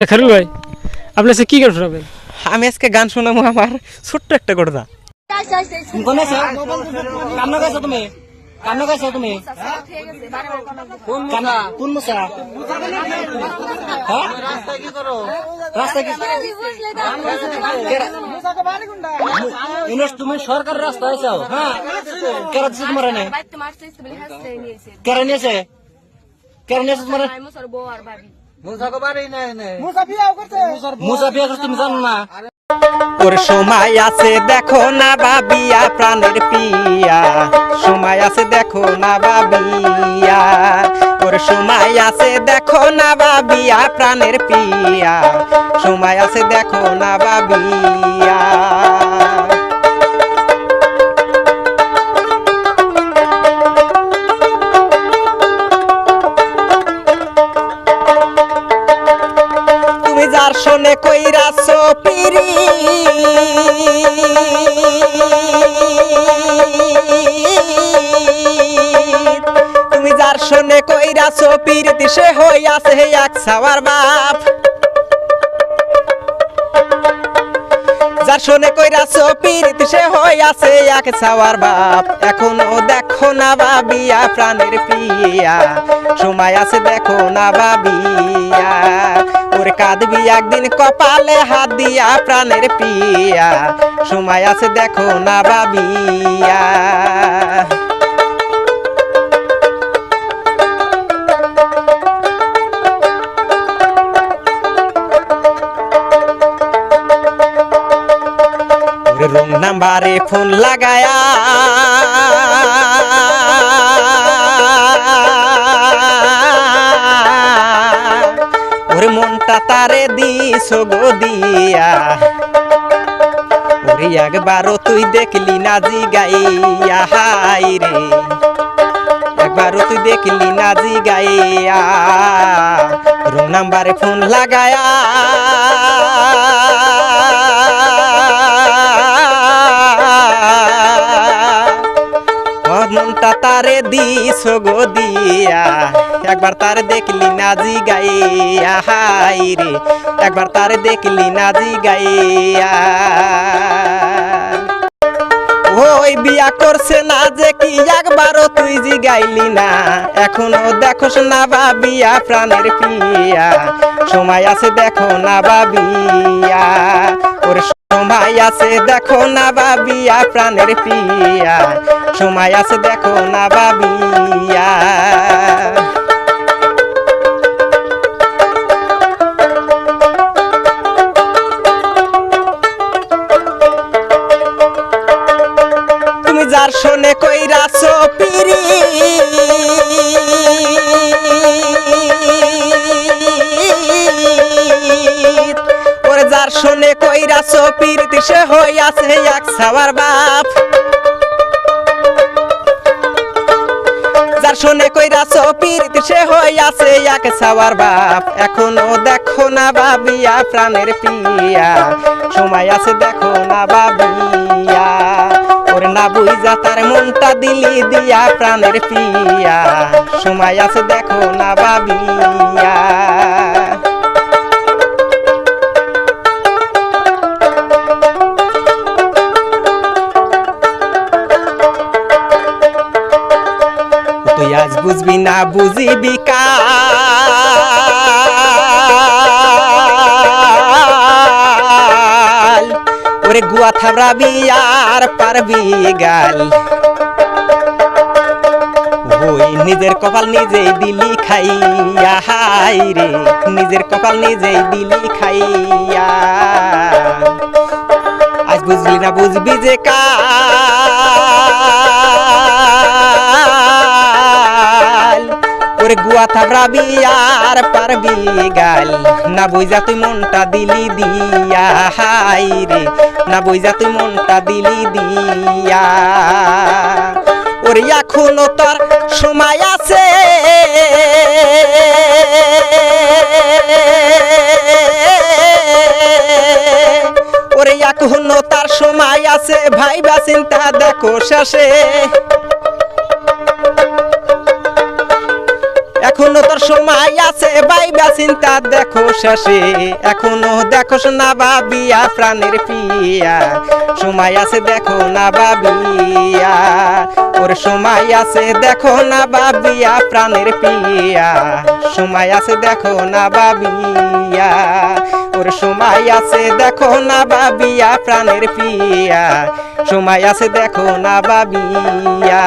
খারুল ভাই আপনি আজকে কি গান শোনাবেন? আমি আজকে গান শোনাবো আমার ছোট্ট একটা কান্না গাইছো তুমি? কান্না গাইছো তুমি? কোন কান্না কোন মুসা হ্যাঁ? তুমি সরকার রাস্তা আইছো হ্যাঁ? কেরা তোমার কেরা নিয়েছে? কেরা নিয়েছে তোমার? মুসা বিয়া করছে। তুমি জানো না? ওর সময় আছে দেখো না বাবিয়া প্রাণের পিয়া। সময় আছে দেখো না বাবিয়া ওর সময় আছে দেখো না বাবিয়া প্রাণের পিয়া। সময় আছে দেখো না বাবিয়া যার কইরা সপিরি। পিরি তুমি যার শোনে কইরা পিরিতি সে হইয়াছে এক সাওয়ার বাপ। যার শোনে কইরাছো পিরিতি সে আছে এক সাওয়ার বাপ। এখনও দেখো না বাবিয়া প্রাণের পিয়া। সময় আছে দেখো না বাবিয়া ওর কাঁদবি একদিন কপালে হাত দিয়া প্রাণের পিয়া। সময় আছে দেখো না বাবিয়া নাম্বারে ফোন লাগায়া। ওরে মনটা তারে দিস গো দিয়া। ওরে একবারও তুই দেখলি না জি গাইয়া হাই রে। একবারও তুই দেখলি না জি গাইয়া রং নাম্বারে ফোন লাগায়া। মনটা তারে দিস গো দিয়া। একবার তারে দেখলি না জি গাইয়া রে। একবার তারে দেখলি না জি ওই বিয়া করছে না যে কি একবারও তুই জি গাইলি না। এখনও দেখোস না বাবিয়া প্রাণের পিয়া সময় আছে দেখো না বাবিয়া ওর সময় আছে দেখো না বাবিয়া প্রাণের পিয়া সময় আছে দেখো না বাবিয়া তুমি যার শোনে কইরাছো পিরি। যার শোনে কইরাছো পিরিতি, সে হইয়াছে এক সাওয়ার বাপ যার কইরা পিরিতি সে আছে এক সাওয়ার বাপ। এখনও দেখো না বাবিয়া প্রাণের পিয়া। সময় আছে দেখো না বাবিয়া ওর না বুঝা তার মনটা দিলি দিয়া প্রাণের পিয়া। সময় আছে দেখো না বাবিয়া তুই আজ বুঝবি না বুঝিবি কাল ওরে গুয়া থাবড়াবি আর পারবি গাল। ওই নিজের কপাল নিজেই দিলি খাইয়া হাই রে, নিজের কপাল নিজেই দিলি খাইয়া। আজ বুঝলি না বুঝবি যে কাল গুয়া থাবড়াবি আর পারবি গাল। না বুঝা তুই মনটা দিলি দিয়া, হাই রে। না বুঝা তুই মনটা দিলি দিয়া। ওরে, এখনও তোর সময় আছে। ওরে, এখনও তার সময় আছে। ভাইবা চিন্তা দেখো শেষে। এখনও তোর সময় আছে বাইবা চিন্তা দেখো শেষে। এখনও দেখো না বাবিয়া প্রাণের পিয়া। সময় আছে দেখো না বাবিয়া ওর সময় আছে দেখো না বাবিয়া প্রাণের পিয়া। সময় আছে দেখো না বাবিয়া ওর সময় আছে দেখো না বাবিয়া প্রাণের পিয়া। সময় আছে দেখো না বাবিয়া